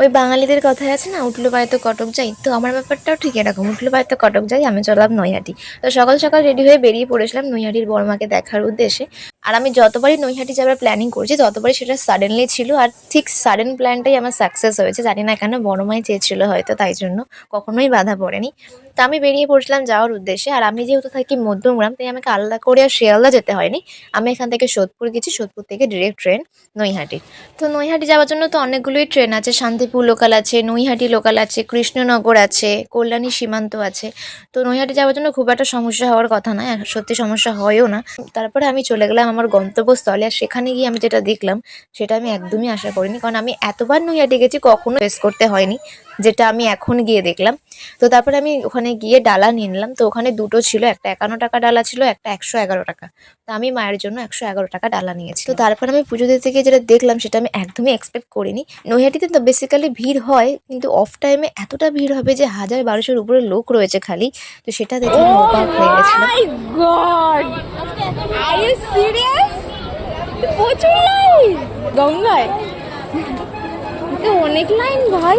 ওই বাঙালিদের কথায় আছে না, উঠল বাড়িতে কটক যাই। তো আমার ব্যাপারটাও ঠিক এরকম, উঠল বাড়িতে কটক যাই, আমি চললাম নৈহাটি। তো সকাল সকাল রেডি হয়ে বেরিয়ে পড়েছিলাম নৈহাটির বড়মাকে দেখার উদ্দেশ্যে। আর আমি যতবারই নৈহাটি যাওয়ার প্ল্যানিং করছি, ততবারই সেটা সাডেনলি ছিল। আর ঠিক সাডেন প্ল্যানটাই আমার সাকসেস হয়েছে। জানি না কেন বড়মাই চেয়েছিল হয়তো, তাই জন্য কখনোই বাধা পড়েনি। তো আমি বেরিয়ে পড়ছিলাম যাওয়ার উদ্দেশ্যে। আর আমি যেহেতু থাকি মধ্যমগ্রাম, তাই আমাকে আলাদা করে আর শিয়ালদা যেতে হয়নি। আমি এখান থেকে সোদপুর গেছি, সোদপুর থেকে ডিরেক্ট ট্রেন নৈহাটি। তো নৈহাটি যাওয়ার জন্য তো অনেকগুলোই ট্রেন আছে। শান্তিপুর লোকাল আছে, নৈহাটি লোকাল আছে, কৃষ্ণনগর আছে, কল্যাণী সীমান্ত আছে। তো নৈহাটি যাওয়ার জন্য খুব একটা সমস্যা হওয়ার কথা নয় আর সত্যি সমস্যা হয়ও না। তারপরে আমি চলে গেলাম আমার গন্তব্যস্থলে। আর সেখানে গিয়ে আমি যেটা দেখলাম, সেটা আমি একদমই আশা করিনি। কারণ আমি এতবার নৈহাটি গেছি, কখনো ফেস করতে হয়নি, যেটা আমি এখন গিয়ে দেখলাম। তো তারপরে আমি ওখানে গিয়ে ডালা নিয়ে নিলাম। তো ওখানে দুটো ছিল একটা একান্ন টাকা ডালা ছিল একটা একশো এগারো টাকা। তো আমি মায়ের জন্য একশো এগারো টাকা ডালা নিয়েছি। তো তারপর আমি পুজো দিতে গিয়ে যেটা দেখলাম সেটা আমি একদমই এক্সপেক্ট করিনি। নৈহাটিতে তো বেসিক্যালি ভিড় হয় কিন্তু অফ টাইমে এতটা ভিড় হবে যে হাজার বারোশোর উপরে লোক রয়েছে খালি। তো সেটা দেখে অবাক হয়ে গেছিলাম প্রচুর লাইন গঙ্গায়? অনেক লাইন ভাই।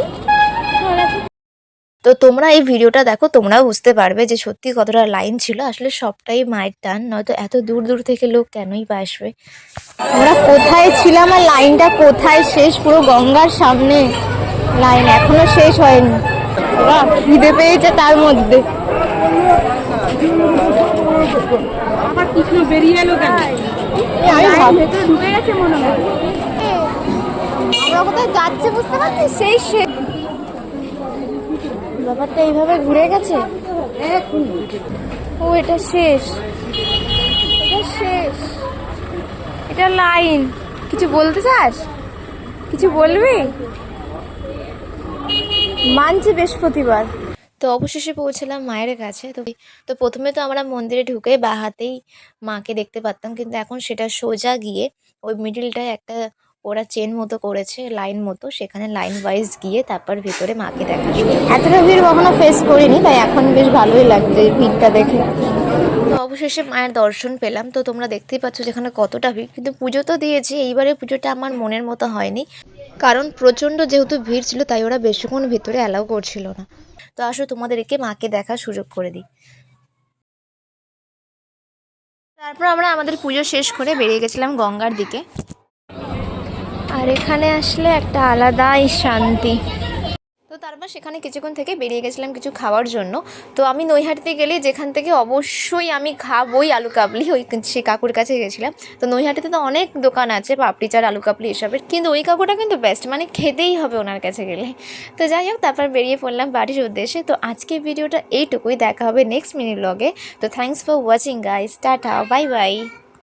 তো তোমরা এই ভিডিওটা দেখো তোমরাও বুঝতে পারবে যে সত্যি কতটা লাইন ছিল। আসলে সবটাই মায়ের টান নয়তো এত দূর দূর থেকে লোক কেনই বা আসবে। আমরা কোথায় ছিলাম আর লাইনটা কোথায় শেষ? পুরো গঙ্গার সামনে। লাইন এখনও শেষ হয়নি। খিদে পেয়েছে তার মধ্যে। আবার কৃষ্ণ বেরিয়ে এলো কেন? আমি ভাব- ভেতরে ঢুকে গেছে মনে হয়। আমরা কোথায় যাচ্ছে বুঝতে পারছি সেই শেষ ব্যাপারটা এইভাবে ঘুরে গেছে? ও, এটা শেষ। এটা শেষ। এটা লাইন। কিছু বলতে চাস? কিছু বলবি? মানছি বৃহস্পতিবার। তো অবশেষে পৌঁছলাম মায়ের কাছে। তো তো প্রথমে তো আমরা মন্দিরে ঢুকে বা হাতেই মাকে দেখতে পারতাম, কিন্তু এখন সেটা সোজা গিয়ে ওই মিডিলটায় একটা ওরা চেন মতো করেছে লাইন মতো সেখানে লাইন ওয়াইজ গিয়ে তারপর ভেতরে মাকে দেখা এতটা ভিড় কখনো ফেস করিনি তাই এখন বেশ ভালোই লাগছে ভিড়টা দেখে। তো অবশেষে মায়ের দর্শন পেলাম। তো তোমরা দেখতেই পাচ্ছ যেখানে কতটা ভিড়। কিন্তু পুজো তো দিয়েছি এইবারে পুজোটা আমার মনের মতো হয়নি। কারণ প্রচণ্ড যেহেতু ভিড় ছিল তাই ওরা বেশিক্ষণ ভিতরে অ্যালাউ করছিল না। তো আসো তোমাদেরকে মাকে দেখার সুযোগ করে দিই। তারপর আমরা আমাদের পুজো শেষ করে বেরিয়ে গেছিলাম গঙ্গার দিকে। আর এখানে আসলে একটা আলাদাই শান্তি। তো তারপর সেখানে কিছুক্ষণ থেকে বেরিয়ে গেছিলাম কিছু খাওয়ার জন্য। তো আমি নৈহাটিতে গেলে যেখান থেকে অবশ্যই আমি খাবই আলু কাবলি, ওই সে কাকুর কাছে গেছিলাম। তো নৈহাটিতে তো অনেক দোকান আছে পাপড়ি চাট, আলু কাবলি এসবের। কিন্তু ওই কাকুটা কিন্তু বেস্ট মানে খেতেই হবে ওনার কাছে গেলে। তো যাই হোক, তারপর বেরিয়ে পড়লাম বাড়ির উদ্দেশ্যে। তো আজকে ভিডিওটা এইটুকুই, দেখা হবে নেক্সট মিনি ব্লগে তো thanks for watching guys tata bye bye